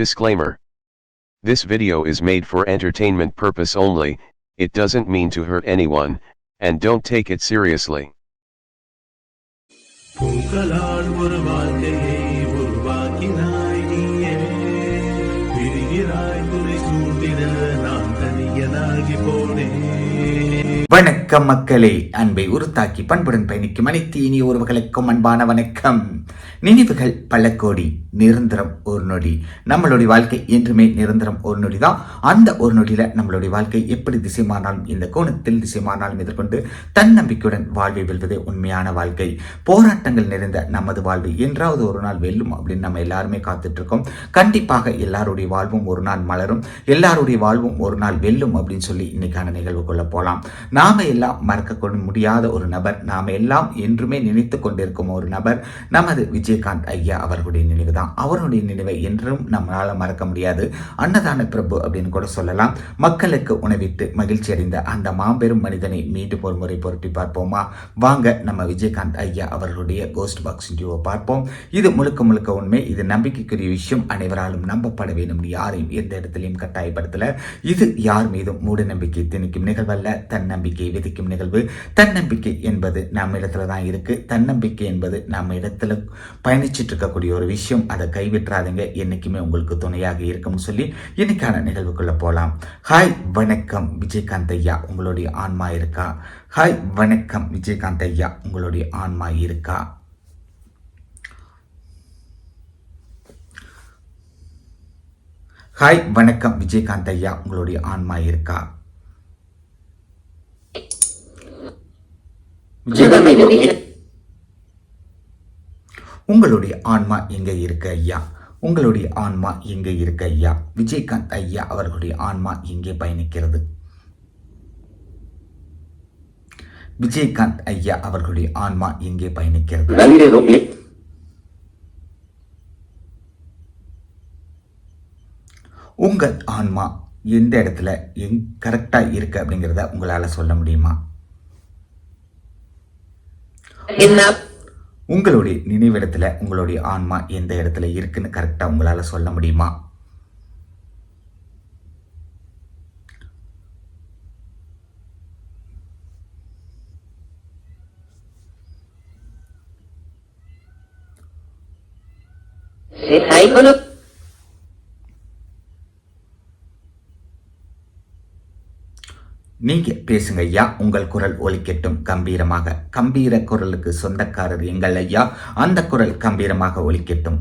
Disclaimer. This video is made for entertainment purpose only, it doesn't mean to hurt anyone, and don't take it seriously. பூக்களால் ஒரு வாழ்க்கையை உருவாக்கினாய் நீயே பிரிகிறாய் துணை சூழ்ந்திட நான் தனியனாகி போனேன் வணக்கம் மக்களே அன்பை உருத்தாக்கி பண்புடன் பயணிக்கும் அனைத்து இனிய உறவுகளுக்கும் அன்பான வணக்கம் நினைவுகள் பல கோடி நிரந்தரம் ஒரு நொடி. நம்மளுடைய வாழ்க்கை என்றுமே நிரந்தரம் ஒரு நொடி தான் அந்த ஒரு நொடியில் நம்மளுடைய வாழ்க்கை எப்படி திசைமானாலும் இந்த கோணத்தில் திசைமானாலும் எதிர்கொண்டு தன்னம்பிக்கையுடன் வாழ்வை வெல்வதே உண்மையான வாழ்க்கை. போராட்டங்கள் நிறைந்த நமது வாழ்வு என்றாவது ஒரு நாள் வெல்லும் அப்படின்னு நம்ம எல்லாருமே காத்துட்ருக்கோம். கண்டிப்பாக எல்லாருடைய வாழ்வும் ஒரு நாள் மலரும். எல்லாருடைய வாழ்வும் ஒரு நாள் வெல்லும் அப்படின்னு சொல்லி இன்னைக்கான நிகழ்வுக்குள்ள போகலாம் நாம எல்லாம் மறக்க முடியாத ஒரு நபர். நாம எல்லாம் என்றுமே நினைத்து கொண்டிருக்கும் ஒரு நபர் நமது விஜயகாந்த் ஐயா அவர்களுடைய நினைவு தான். அவருடைய நினைவை என்றும் நம்மளால் மறக்க முடியாது. அன்னதான பிரபு அப்படின்னு கூட சொல்லலாம். மக்களுக்கு உணவிட்டு மகிழ்ச்சி அடைந்த அந்த மாபெரும் மனிதனை மீண்டும் ஒரு முறை புரட்டி பார்ப்போமா? வாங்க நம்ம விஜயகாந்த் ஐயா அவர்களுடைய கோஸ்ட் பாக்ஸ் இன்டியூவை பார்ப்போம். இது முழுக்க முழுக்க உண்மை. இது நம்பிக்கைக்குரிய விஷயம். அனைவராலும் நம்பப்பட வேண்டும் யாரையும் எந்த இடத்துலையும் கட்டாயப்படுத்தல. இது யார் மீதும் மூட நம்பிக்கை திணிக்கும் நிகழ்வல்ல. தன்னம்பிக்கை விதிக்கும் நிகழ்வு. தன்னம்பிக்கை என்பது நம்ம இடத்துல தான் இருக்கு. தன்னம்பிக்கை என்பது நம்ம இடத்துல பயணிச்சுட்டு இருக்கக்கூடிய ஒரு விஷயம். அதை கைவிட்டுறாதீங்க. என்னைக்குமே உங்களுக்கு துணையாக இருக்கும்னு சொல்லி இன்னைக்கான நிகழ்வுக்குள்ள போகலாம் ஹாய் வணக்கம். விஜயகாந்த் ஐயா உங்களுடைய ஆன்மா இருக்கா? ஹாய் வணக்கம். விஜயகாந்த் ஐயா உங்களுடைய ஆன்மா இருக்கா? ஹாய் வணக்கம். விஜயகாந்த் ஐயா உங்களுடைய ஆன்மா இருக்கா? விஜயகாந்த் உங்களுடைய ஆன்மா எங்க இருக்கு ஐயா? உங்களுடைய ஆன்மா எங்க இருக்கு ஐயா? விஜயகாந்த் ஐயா அவர்களுடைய ஆன்மா எங்கே பயணிக்கிறது? விஜயகாந்த் ஐயா அவர்களுடைய ஆன்மா எங்கே பயணிக்கிறது? உங்கள் ஆன்மா எந்த இடத்துல எங் கரெக்டாக இருக்கு அப்படிங்கிறத உங்களால் சொல்ல முடியுமா? உங்களுடைய நினைவிடத்தில் உங்களுடைய ஆன்மா எந்த இடத்துல இருக்குன்னு கரெக்டா உங்களால் சொல்ல முடியுமா? நீங்க பேசுங்க ஐயா. உங்கள் குரல் ஒலிக்கட்டும். கம்பீரமாக. கம்பீர குரலுக்கு சொந்தக்காரர் எங்கள் ஐயா. அந்த குரல் கம்பீரமாக ஒலிக்கட்டும்.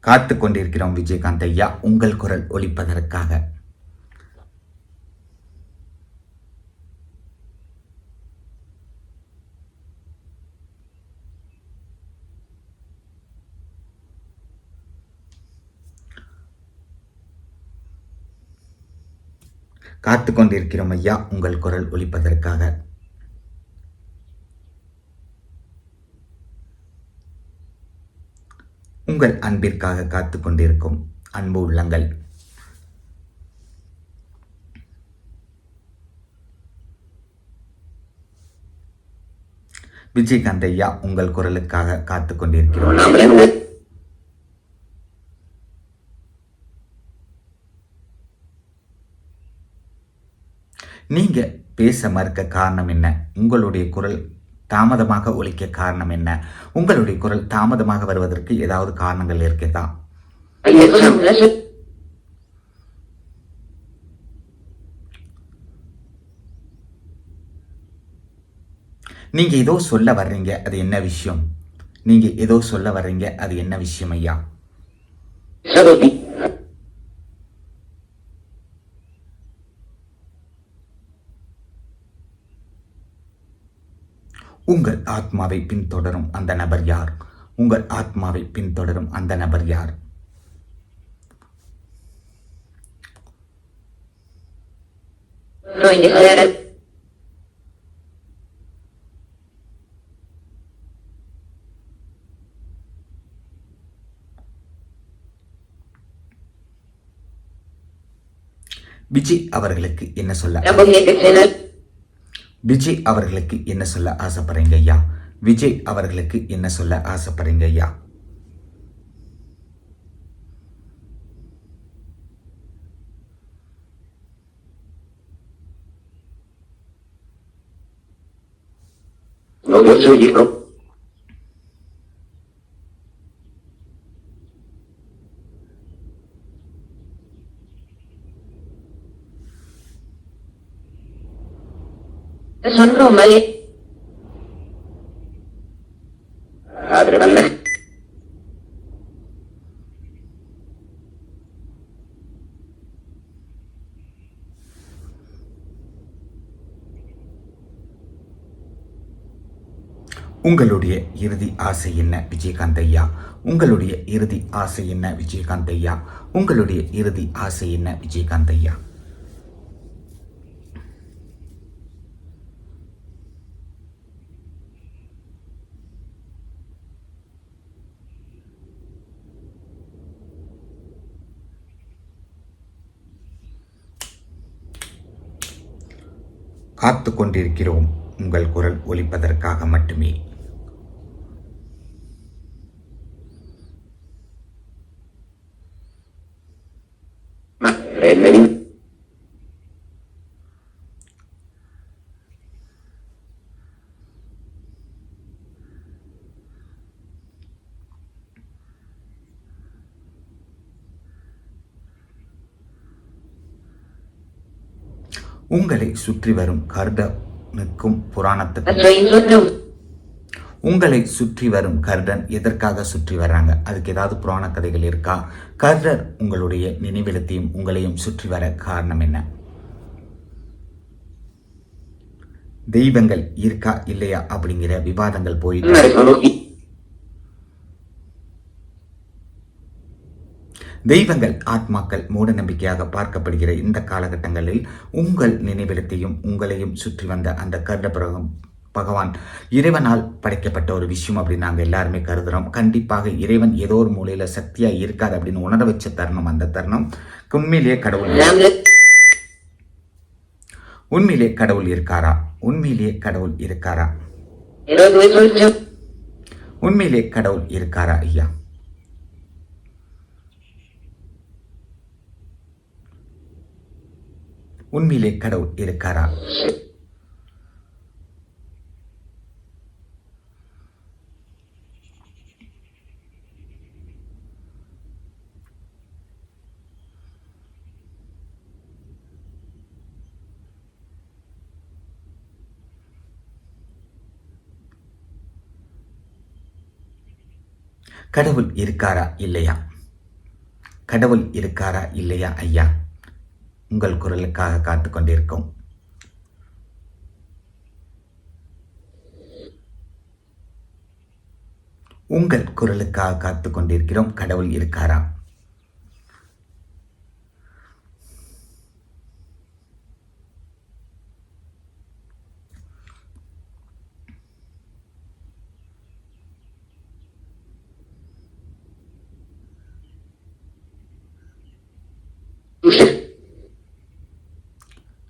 காத்து கொண்டிருக்கிறோம் விஜயகாந்த் ஐயா. உங்கள் குரல் ஒலிப்பதற்காக. காத்து கொண்டிருக்கிறோம் ஐயா உங்கள் குரல் ஒழிப்பதற்காக உங்கள் அன்பிற்காக காத்து கொண்டிருக்கும் அன்பு உள்ளங்கள். விஜயகாந்த் ஐயா உங்கள் குரலுக்காக காத்து கொண்டிருக்கிறோம் நீங்க பேச மறுக்க காரணம் என்ன? உங்களுடைய குரல் தாமதமாக ஒழிக்க காரணம் என்ன? உங்களுடைய குரல் தாமதமாக வருவதற்கு ஏதாவது காரணங்கள் இருக்கிறதா நீங்க ஏதோ சொல்ல வர்றீங்க அது என்ன விஷயம்? நீங்க ஏதோ சொல்ல வர்றீங்க அது என்ன விஷயம் ஐயா? உங்கள் ஆத்மாவை பின்தொடரும் அந்த நபர் யார்? உங்கள் ஆத்மாவை பின்தொடரும் அந்த நபர் யார்? விஜய் அவர்களுக்கு என்ன சொல்ல விஜய் அவர்களுக்கு என்ன சொல்ல ஆசைப்படுறீங்க ஐயா விஜய் அவர்களுக்கு என்ன சொல்ல ஆசைப்படுறீங்க ஐயா No, yo soy Adelante. உங்களுடைய இறுதி ஆசை என்ன விஜயகாந்த் ஐயா? உங்களுடைய இறுதி ஆசை என்ன விஜயகாந்த் ஐயா? உங்களுடைய இறுதி ஆசை என்ன விஜயகாந்த் ஐயா? காத்து கொண்டிருக்கிறோம் உங்கள் குரல் ஒலிப்பதற்காக மட்டுமே. Ma உங்களை சுற்றி வரும் கருடனுக்கும் புராணத்துக்கும். உங்களை சுற்றி வரும் கருடன் எதற்காக சுற்றி வர்றாங்க? அதுக்கு ஏதாவது புராண கதைகள் இருக்கா? கருடர் உங்களுடைய நினைவிலத்தையும் உங்களையும் சுற்றி வர காரணம் என்ன? தெய்வங்கள் இருக்கா இல்லையா அப்படிங்கிற விவாதங்கள் போயிட்டு தெய்வங்கள் ஆத்மாக்கள் மூட நம்பிக்கையாக பார்க்கப்படுகிற இந்த காலகட்டங்களில் உங்கள் நினைவிடத்தையும் உங்களையும் சுற்றி வந்த அந்த கருட பிரகம் பகவான் இறைவனால் படைக்கப்பட்ட ஒரு விஷயம் அப்படின்னு நாங்கள் எல்லாருமே கருதுகிறோம் கண்டிப்பாக இறைவன் ஏதோ ஒரு மூலையில சக்தியா இருக்காது அப்படின்னு உணர வச்ச தருணம் அந்த தருணம் உண்மையிலேயே கடவுள். உண்மையிலே கடவுள் இருக்காரா? உண்மையிலேயே கடவுள் இருக்காரா? உண்மையிலே கடவுள் இருக்காரா ஐயா? உண்மையிலே கடவுள் இருக்காரா? கடவுள் இருக்காரா இல்லையா? கடவுள் இருக்காரா இல்லையா ஐயா? உங்கள் குரலுக்காக காத்து கொண்டிருக்கும். உங்கள் குரலுக்காக காத்து கொண்டிருக்கிறோம். கடவுள் இருக்காரா?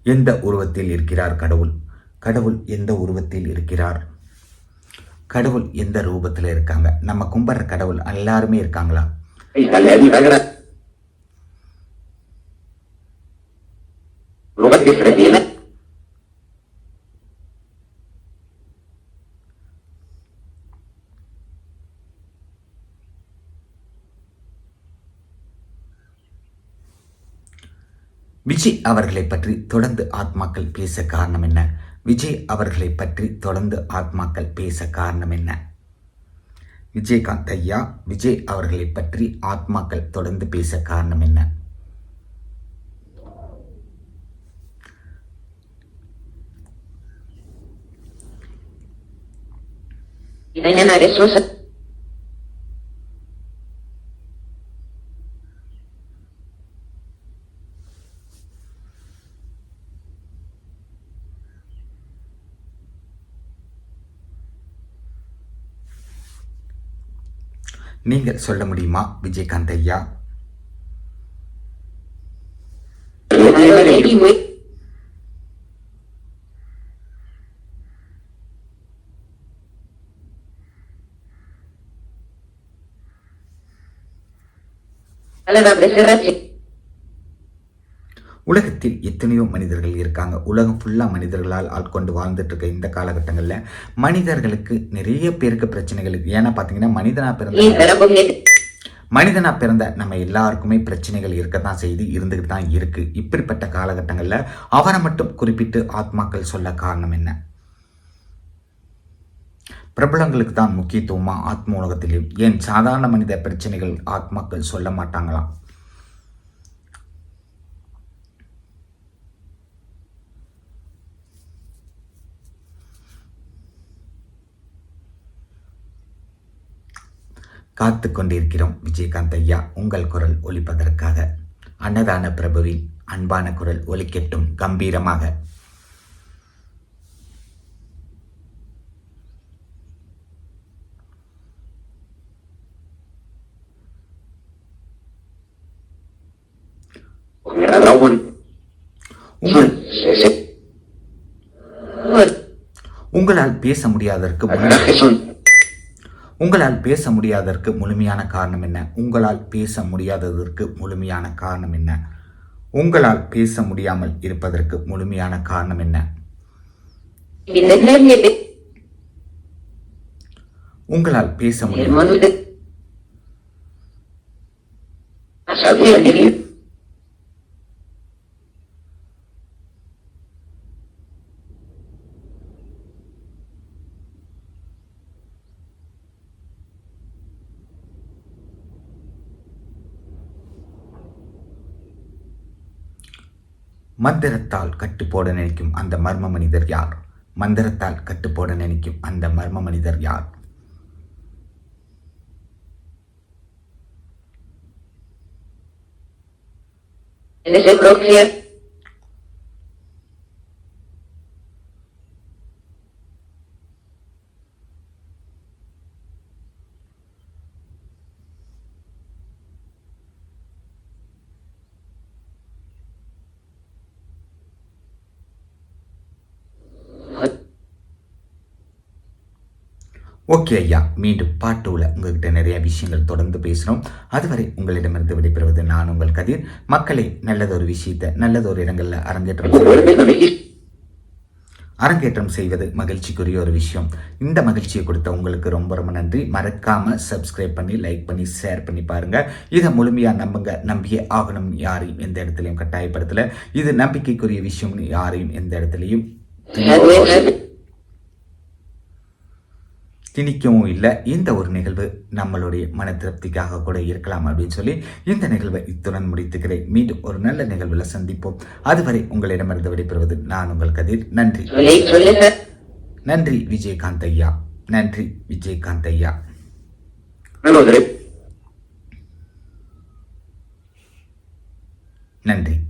எந்த உருவத்தில் இருக்கிறார் கடவுள்? கடவுள் எந்த உருவத்தில் இருக்கிறார்? கடவுள் எந்த ரூபத்தில் இருக்காங்க? நம்ம கும்பிடுற கடவுள் எல்லாருமே இருக்காங்களா? E விஜய் அவர்களை பற்றி தொடர்ந்து ஆத்மாக்கள் பேச காரணம் என்ன? விஜய் அவர்களை பற்றி தொடர்ந்து ஆத்மாக்கள் பேச காரணம் என்ன? விஜயகாந்த் ஐயா விஜய் அவர்களை பற்றி ஆத்மாக்கள் தொடர்ந்து பேச காரணம் என்ன? Mañana நீங்கள் சொல்ல முடியுமா விஜயகாந்த் ஐயா Allora, grazie. உலகத்தில் எத்தனையோ மனிதர்கள் இருக்காங்க. உலகம் ஃபுல்லாக மனிதர்களால் ஆட்கொண்டு வாழ்ந்துட்டு இருக்க இந்த காலகட்டங்களில் மனிதர்களுக்கு நிறைய பேருக்கு பிரச்சனைகள் இருக்கு. ஏன்னா பார்த்தீங்கன்னா மனிதனா பிறந்த Libera cognitivo. மனிதனா பிறந்த நம்ம எல்லாருக்குமே பிரச்சனைகள் இருக்க தான் செய்து இருந்துகிட்டு தான் இருக்கு. இப்படிப்பட்ட காலகட்டங்களில் அவரை மட்டும் குறிப்பிட்டு ஆத்மாக்கள் சொல்ல காரணம் என்ன? பிரபலங்களுக்கு தான் முக்கியத்துவமா ஆத்ம உலகத்திலும் ஏன் சாதாரண மனித பிரச்சனைகள் ஆத்மாக்கள் சொல்ல மாட்டாங்களாம்? காத்து கொண்டிருக்கிறோம் விஜயகாந்த் ஐயா உங்கள் குரல் ஒலிப்பதற்காக அன்னதான பிரபுவின் அன்பான குரல் ஒலிக்கட்டும் கம்பீரமாக. உங்களால் பேச முடியாததற்கு. உங்களால் பேச முடியாததற்கு முழுமையான காரணம் என்ன? உங்களால் பேச முடியாததற்கு முழுமையான காரணம் என்ன? உங்களால் பேச முடியாமல் இருப்பதற்கு முழுமையான காரணம் என்ன? உங்களால் பேச முடியும் மந்திரத்தால் கட்டு போட நினைக்கும் அந்த மர்ம மனிதர் யார் மந்திரத்தால் கட்டுப்போட நினைக்கும் அந்த மர்ம மனிதர் யார் Is it propio. ஓகே ஐயா. மீண்டும் பாட்டூல உங்ககிட்ட நிறைய விஷயங்கள் தொடர்ந்து பேசுகிறோம் அதுவரை உங்களிடமிருந்து விடைபெறுவது நான் உங்கள் கதிர். மக்களை நல்லதொரு விஷயத்தை நல்லதொரு இடங்களில் அரங்கேற்றம் அரங்கேற்றம் செய்வது மகிழ்ச்சிக்குரிய ஒரு விஷயம். இந்த மகிழ்ச்சியை கொடுத்த உங்களுக்கு ரொம்ப ரொம்ப நன்றி. மறக்காமல் சப்ஸ்கிரைப் பண்ணி லைக் பண்ணி ஷேர் பண்ணி பாருங்கள் இதை முழுமையாக நம்புங்க. நம்பியே ஆகணும் யாரையும் எந்த இடத்துலையும் கட்டாயப்படுத்தலை. இது நம்பிக்கைக்குரிய விஷயம்னு யாரையும் எந்த இடத்துலையும் திணிக்கவும் இல்லை. இந்த ஒரு நிகழ்வு நம்மளுடைய மன திருப்திக்காக கூட இருக்கலாம் அப்படின்னு சொல்லி இந்த நிகழ்வை இத்துடன் முடித்துக்கிறேன். மீண்டும் ஒரு நல்ல நிகழ்வில் சந்திப்போம். அதுவரை உங்களிடமிருந்து விடைபெறுவது நான் உங்கள் கதிர். நன்றி. நன்றி விஜயகாந்த் ஐயா. நன்றி விஜயகாந்த் ஐயா. நன்றி.